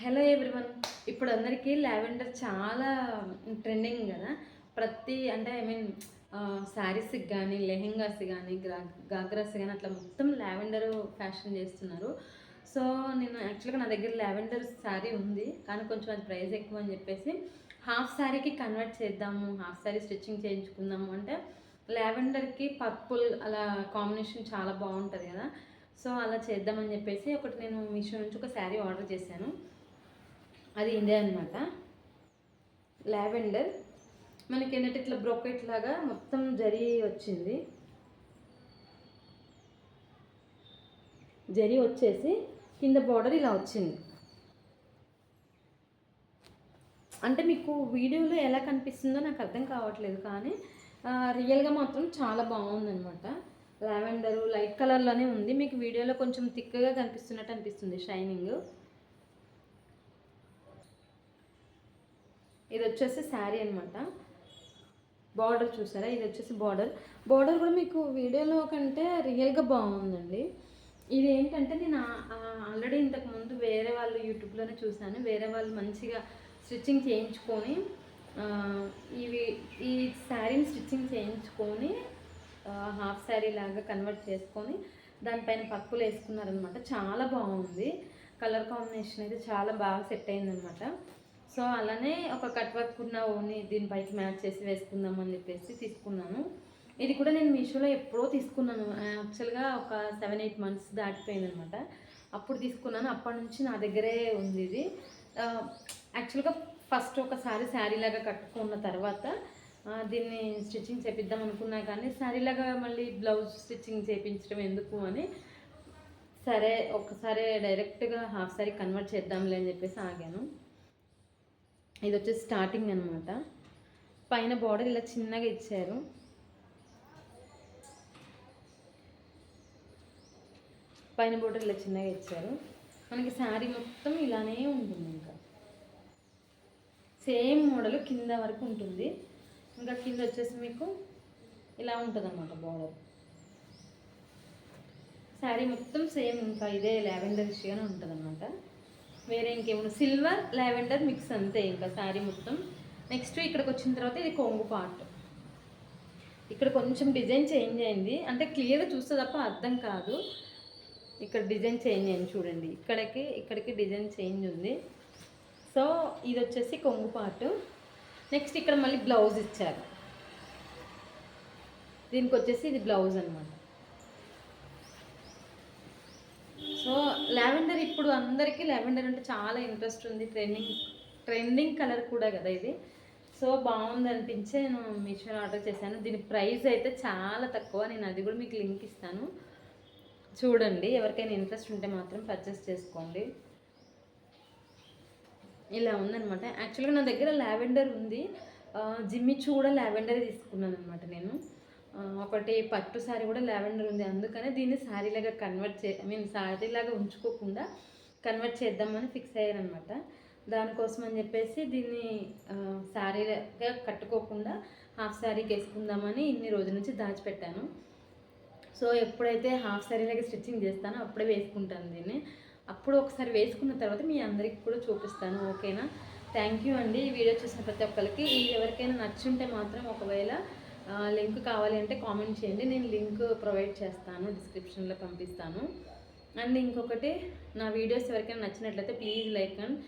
Hello everyone. ఇప్పుడు అందరికీ lavender చాలా ట్రెండింగ్ కదా. ప్రతి అంటే ఐ మీన్ శారీస్కి కానీ లెహెంగాస్ కానీ గ్రా గాగ్రాస్ కానీ అట్లా మొత్తం లావెండర్ ఫ్యాషన్ చేస్తున్నారు. సో నేను యాక్చువల్గా నా దగ్గర లావెండర్ శారీ ఉంది. కానీ కొంచెం అది ప్రైస్ ఎక్కువ అని చెప్పేసి హాఫ్ శారీకి కన్వర్ట్ చేద్దాము హాఫ్ శారీ స్టిచ్చింగ్ చేయించుకుందాము అంటే లావెండర్కి పర్పుల్ అలా కాంబినేషన్ చాలా బాగుంటుంది కదా. సో అలా చేద్దామని చెప్పేసి ఒకటి నేను మీషో నుంచి ఒక శారీ ఆర్డర్ చేశాను. అది ఇదే అనమాట లావెండర్. మనకి ఏంటంటే ఇట్లా బ్రోకెట్ లాగా మొత్తం జరీ వచ్చింది. జరి వచ్చేసి కింద బార్డర్ ఇలా వచ్చింది. అంటే మీకు వీడియోలో ఎలా కనిపిస్తుందో నాకు అర్థం కావట్లేదు కానీ రియల్గా మాత్రం చాలా బాగుందనమాట లావెండరు లైట్ కలర్లోనే ఉంది. మీకు వీడియోలో కొంచెం థిక్గా కనిపిస్తున్నట్టు అనిపిస్తుంది షైనింగ్. ఇది వచ్చేసి శారీ అనమాట బార్డర్ చూసారా? ఇది వచ్చేసి బార్డర్. బార్డర్ కూడా మీకు వీడియోలో కంటే రియల్గా బాగుందండి. ఇది ఏంటంటే నేను ఆల్రెడీ ఇంతకుముందు వేరే వాళ్ళు యూట్యూబ్లోనే చూశాను వేరే వాళ్ళు మంచిగా స్టిచ్చింగ్ చేయించుకొని ఇవి ఈ శారీని స్టిచ్చింగ్ చేయించుకొని హాఫ్ శారీ లాగా కన్వర్ట్ చేసుకొని దానిపైన పక్కులు వేసుకున్నారనమాట చాలా బాగుంది. కలర్ కాంబినేషన్ అయితే చాలా బాగా సెట్ అయిందనమాట సో అలానే ఒక కట్ వర్క్ ఉన్న ఓన్లీ దీనిపైకి మ్యాచ్ చేసి వేసుకుందాం అని చెప్పేసి తీసుకున్నాను. ఇది కూడా నేను మీషోలో ఎప్పుడో తీసుకున్నాను. యాక్చువల్గా ఒక సెవెన్ ఎయిట్ మంత్స్ దాటిపోయింది అనమాట అప్పుడు తీసుకున్నాను. అప్పటి నుంచి నా దగ్గరే ఉంది ఇది. యాక్చువల్గా ఫస్ట్ ఒకసారి శారీ లాగా కట్టుకున్న తర్వాత దీన్ని స్టిచ్చింగ్ చేపిద్దాం అనుకున్నా కానీ శారీలాగా మళ్ళీ బ్లౌజ్ స్టిచ్చింగ్ చేయించడం ఎందుకు అని సరే ఒకసారి డైరెక్ట్గా హాఫ్ శారీ కన్వర్ట్ చేద్దాంలే అని చెప్పేసి ఆగాను. ఇది వచ్చేసి స్టార్టింగ్ అనమాట పైన బార్డర్ ఇలా చిన్నగా ఇచ్చారు. పైన బార్డర్ ఇలా చిన్నగా ఇచ్చారు. మనకి శారీ మొత్తం ఇలానే ఉంటుంది ఇంకా. సేమ్ మోడల్ కింద వరకు ఉంటుంది. ఇంకా కింద వచ్చేసి మీకు ఇలా ఉంటుంది అనమాట బార్డర్ శారీ మొత్తం సేమ్ ఇంకా ఇదే లావెండర్ ఇష్యూగానే ఉంటుంది అనమాట వేరే ఇంకేమైనా సిల్వర్ లావెండర్ మిక్స్ అంతే ఇంకా శారీ మొత్తం. నెక్స్ట్ ఇక్కడికి వచ్చిన తర్వాత ఇది కొంగు పార్ట్ ఇక్కడ కొంచెం డిజైన్ చేంజ్ అయింది. అంటే క్లియర్గా చూస్తే తప్ప అర్థం కాదు. ఇక్కడ డిజైన్ చేంజ్ అయింది చూడండి. ఇక్కడికి ఇక్కడికి డిజైన్ చేంజ్ ఉంది. సో ఇది వచ్చేసి కొంగు పార్ట్ నెక్స్ట్ ఇక్కడ మళ్ళీ బ్లౌజ్ ఇచ్చారు. దీనికి వచ్చేసి ఇది బ్లౌజ్ అనమాట సో లావెండర్ ఇప్పుడు అందరికీ లావెండర్ అంటే చాలా ఇంట్రెస్ట్ ఉంది. ట్రెండింగ్ ట్రెండింగ్ కలర్ కూడా కదా ఇది. సో బాగుంది అనిపించి నేను మీషోలో ఆర్డర్ చేశాను. దీని ప్రైస్ అయితే చాలా తక్కువ. నేను అది కూడా మీకు లింక్ ఇస్తాను. చూడండి ఎవరికైనా ఇంట్రెస్ట్ ఉంటే మాత్రం పర్చేస్ చేసుకోండి. ఇలా ఉందనమాట యాక్చువల్గా నా దగ్గర లావెండర్ ఉంది. జిమ్మి చూడ లావెండర్ తీసుకున్నాను అనమాట నేను. ఒకటి పట్టు శారీ కూడా లావెండర్ ఉంది. అందుకనే దీన్ని శారీలాగా కన్వర్ట్ చే ఐ మీన్ శారీలాగా ఉంచుకోకుండా కన్వర్ట్ చేద్దామని ఫిక్స్ అయ్యారనమాట దానికోసం అని చెప్పేసి దీన్ని శారీగా కట్టుకోకుండా హాఫ్ శారీకి వేసుకుందామని ఇన్ని రోజుల నుంచి దాచిపెట్టాను. సో ఎప్పుడైతే హాఫ్ శారీలాగా స్టిచ్చింగ్ చేస్తానో అప్పుడే వేసుకుంటాను దీన్ని. అప్పుడు ఒకసారి వేసుకున్న తర్వాత మీ అందరికి కూడా చూపిస్తాను. ఓకేనా? థ్యాంక్ యూ అండి. ఈ వీడియో చూసిన ప్రతి ఒక్కరికి. ఇది ఎవరికైనా నచ్చుంటే మాత్రం ఒకవేళ లింక్ కావాలి అంటే కామెంట్ చేయండి. నేను లింక్ ప్రొవైడ్ చేస్తాను డిస్క్రిప్షన్లో పంపిస్తాను. అండ్ ఇంకొకటి నా వీడియోస్ ఎవరికైనా నచ్చినట్లయితే please like and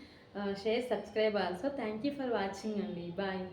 share subscribe also. Thank you for watching అండి. బాయ్.